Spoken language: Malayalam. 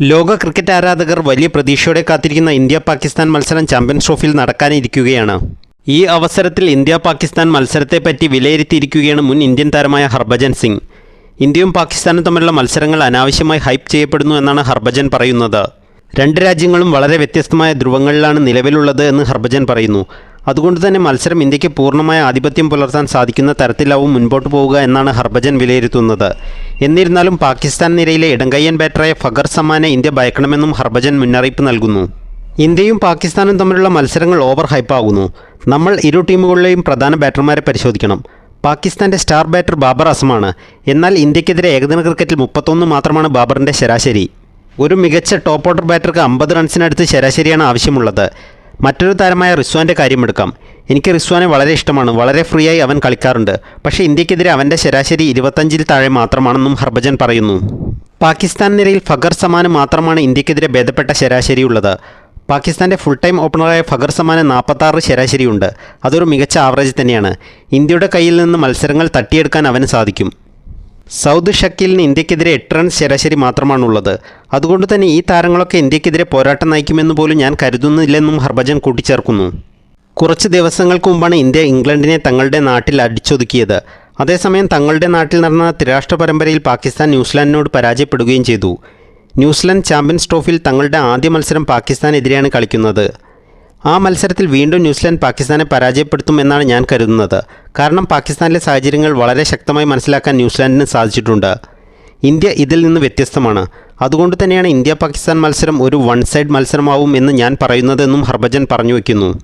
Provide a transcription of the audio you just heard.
ലോക ക്രിക്കറ്റ് ആരാധകർ വലിയ പ്രതീക്ഷയോടെ കാത്തിരിക്കുന്ന ഇന്ത്യ പാകിസ്ഥാൻ മത്സരം ചാമ്പ്യൻസ് ട്രോഫിയിൽ നടക്കാനിരിക്കുകയാണ്. ഈ അവസരത്തിൽ ഇന്ത്യ പാകിസ്ഥാൻ മത്സരത്തെപ്പറ്റി വിലയിരുത്തിയിരിക്കുകയാണ് മുൻ ഇന്ത്യൻ താരമായ ഹർഭജൻ സിംഗ്. ഇന്ത്യയും പാകിസ്ഥാനും തമ്മിലുള്ള മത്സരങ്ങൾ അനാവശ്യമായി ഹൈപ്പ് ചെയ്യപ്പെടുന്നു എന്നാണ് ഹർഭജൻ പറയുന്നത്. രണ്ട് രാജ്യങ്ങളും വളരെ വ്യത്യസ്തമായ ധ്രുവങ്ങളിലാണ് നിലവിലുള്ളത് എന്ന് ഹർഭജൻ പറയുന്നു. അതുകൊണ്ട് തന്നെ മത്സരം ഇന്ത്യയ്ക്ക് പൂർണമായ ആധിപത്യം പുലർത്താൻ സാധിക്കുന്ന തരത്തിലാവും മുൻപോട്ട് പോവുക എന്നാണ് ഹർഭജൻ വിലയിരുത്തുന്നത്. എന്നിരുന്നാലും പാകിസ്ഥാൻ നിരയിലെ ഇടങ്കയ്യൻ ബാറ്ററായ ഫഗർ സമാനെ ഇന്ത്യ ഭയക്കണമെന്നും ഹർഭജൻ മുന്നറിയിപ്പ് നൽകുന്നു. ഇന്ത്യയും പാകിസ്ഥാനും തമ്മിലുള്ള മത്സരങ്ങൾ ഓവർ ഹൈപ്പാകുന്നു നമ്മൾ ഇരു ടീമുകളിലെയും പ്രധാന ബാറ്റർമാരെ പരിശോധിക്കണം. പാകിസ്ഥാന്റെ സ്റ്റാർ ബാറ്റർ ബാബർ അസമാണ്. എന്നാൽ ഇന്ത്യക്കെതിരെ ഏകദിന ക്രിക്കറ്റിൽ മുപ്പത്തൊന്ന് മാത്രമാണ് ബാബറിന്റെ ശരാശരി. ഒരു മികച്ച ടോപ്പ് ഓർഡർ ബാറ്റർക്ക് അമ്പത് റൺസിനടുത്ത് ശരാശരിയാണ് ആവശ്യമുള്ളത്. മറ്റൊരു താരമായ റിസ്വാന്റെ കാര്യമെടുക്കാം. എനിക്ക് റിസ്വാനെ വളരെ ഇഷ്ടമാണ്. വളരെ ഫ്രീ ആയി അവൻ കളിക്കാറുണ്ട്. പക്ഷേ ഇന്ത്യക്കെതിരെ അവന്റെ ശരാശരി ഇരുപത്തഞ്ചിൽ താഴെ മാത്രമാണെന്നും ഹർഭജൻ പറയുന്നു. പാകിസ്ഥാൻ നിരയിൽ ഫഗർ സമാന് മാത്രമാണ് ഇന്ത്യക്കെതിരെ ഭേദപ്പെട്ട ശരാശരിയുള്ളത്. പാകിസ്ഥാന്റെ ഫുൾ ടൈം ഓപ്പണറായ ഫഗർ സമാന് നാൽപ്പത്താറ് ശരാശരിയുണ്ട്. അതൊരു മികച്ച ആവറേജ് തന്നെയാണ്. ഇന്ത്യയുടെ കയ്യിൽ നിന്ന് മത്സരങ്ങൾ തട്ടിയെടുക്കാൻ അവന് സാധിക്കും. സൗദ് ഷക്കീലിന് ഇന്ത്യക്കെതിരെ എട്ട് റൺസ് ശരാശരി മാത്രമാണുള്ളത്. അതുകൊണ്ട് തന്നെ ഈ താരങ്ങളൊക്കെ ഇന്ത്യക്കെതിരെ പോരാട്ടം നയിക്കുമെന്ന് പോലും ഞാൻ കരുതുന്നില്ലെന്നും ഹർഭജൻ കൂട്ടിച്ചേർക്കുന്നു. കുറച്ച് ദിവസങ്ങൾക്ക് മുമ്പാണ് ഇന്ത്യ ഇംഗ്ലണ്ടിനെ തങ്ങളുടെ നാട്ടിൽ അടിച്ചൊതുക്കിയത്. അതേസമയം തങ്ങളുടെ നാട്ടിൽ നടന്ന ത്രിരാഷ്ട്ര പരമ്പരയിൽ പാകിസ്ഥാൻ ന്യൂസിലാൻഡിനോട് പരാജയപ്പെടുകയും ചെയ്തു. ന്യൂസിലാൻഡ് ചാമ്പ്യൻസ് ട്രോഫിയിൽ തങ്ങളുടെ ആദ്യ മത്സരം പാകിസ്ഥാനെതിരെയാണ് കളിക്കുന്നത്. ആ മത്സരത്തിൽ വീണ്ടും ന്യൂസിലാൻഡ് പാകിസ്ഥാനെ പരാജയപ്പെടുത്തുമെന്നാണ് ഞാൻ കരുതുന്നത്. കാരണം പാകിസ്ഥാനിലെ സാഹചര്യങ്ങൾ വളരെ ശക്തമായി മനസ്സിലാക്കാൻ ന്യൂസിലാൻഡിന് സാധിച്ചിട്ടുണ്ട്. ഇന്ത്യ ഇതിൽ നിന്ന് വ്യത്യസ്തമാണ്. അതുകൊണ്ട് തന്നെയാണ് ഇന്ത്യ പാകിസ്ഥാൻ മത്സരം ഒരു വൺ സൈഡ് മത്സരമാവും എന്ന് ഞാൻ പറയുന്നതെന്നും ഹർഭജൻ പറഞ്ഞു വയ്ക്കുന്നു